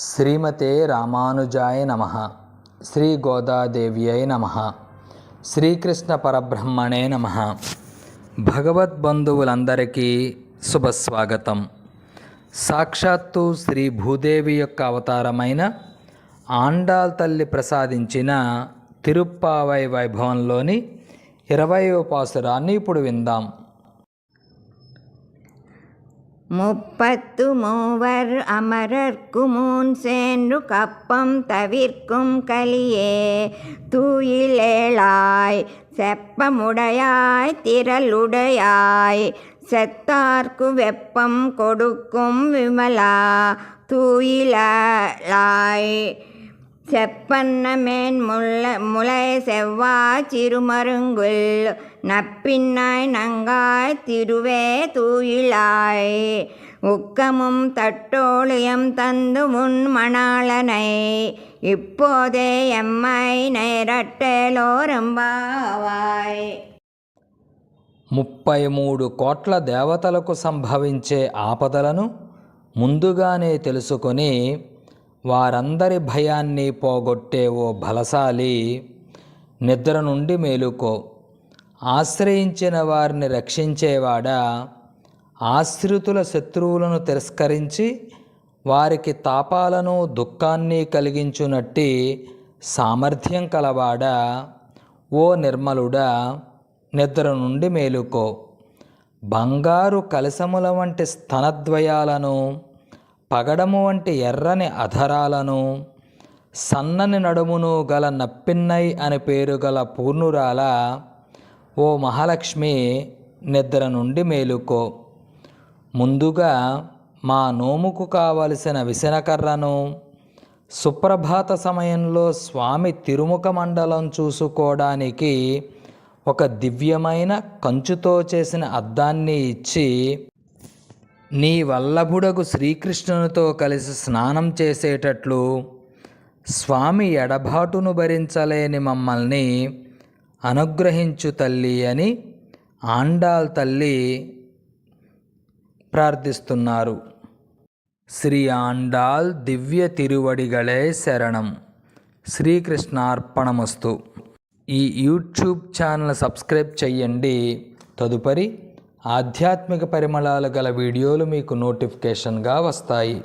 శ్రీమతే రామానుజాయ నమ. శ్రీ గోదాదేవ్యై నమ. శ్రీకృష్ణ పరబ్రహ్మణే నమ. భగవద్బంధువులందరికీ శుభస్వాగతం. సాక్షాత్తు శ్రీ భూదేవి యొక్క అవతారమైన ఆండాల్ తల్లి ప్రసాదించిన తిరుప్పావై వైభవంలోని ఇరవై ఉపాసురాన్ని ఇప్పుడు విందాం. முப்பத்து மூவர் அமரர்க்கு மூன் சென்று கப்பம் தவிர்க்கும் கலியே தூயிலேளாய் செப்பமுடையாய் திரளுடையாய் செத்தார்க்கு வெப்பம் கொடுக்கும் விமலா தூயிலாய் செப்பன்னமேன் முல்ல முளை செவ்வாய் சிறுமருங்குல் நப்பின்னாய் நங்காய் திருவே தூயிலாய் உக்கமும் தட்டோழியம் தந்து உன் மணாளனை இப்போதே எம்மை நேரட்டேலோரம்பாவாய் ముప్పై మూడు కోట్ల దేవతలకు సంభవించే ఆపదలను ముందుగానే తెలుసుకొని వారందరి భయాన్ని పోగొట్టే ఓ బలశాలి నిద్ర నుండి మేలుకో. ఆశ్రయించిన వారిని రక్షించేవాడా? ఆశ్రితుల శత్రువులను తిరస్కరించి వారికి తాపాలను దుఃఖాన్ని కలిగించునట్టి సామర్థ్యం కలవాడా? ఓ నిర్మలుడా నిద్ర నుండి మేలుకో. బంగారు కలసముల వంటి స్తనద్వయాలను పగడము వంటి ఎర్రని అధరాలను సన్నని నడుమును గల నప్పిన్నై అని పేరు గల పూర్ణురాల ఓ మహాలక్ష్మి నిద్ర నుండి మేలుకో. ముందుగా మా నోముకు కావలసిన విసనకర్రను సుప్రభాత సమయంలో స్వామి తిరుముఖ మండలం చూసుకోవడానికి ఒక దివ్యమైన కంచుతో చేసిన అద్దాన్ని ఇచ్చి నీ వల్లభుడగు శ్రీకృష్ణునితో కలిసి స్నానం చేసేటట్లు స్వామి ఎడబాటును భరించలేని మమ్మల్ని అనుగ్రహించు తల్లి అని ఆండాల్ తల్లి ప్రార్థిస్తున్నారు. శ్రీ ఆండాల్ దివ్య తిరువడిగలే శరణం. శ్రీకృష్ణార్పణమస్తు. ఈ యూట్యూబ్ ఛానల్ సబ్స్క్రైబ్ చేయండి తదుపరి ఆధ్యాత్మిక పరిమళాలు గల వీడియోలు మీకు నోటిఫికేషన్గా వస్తాయి.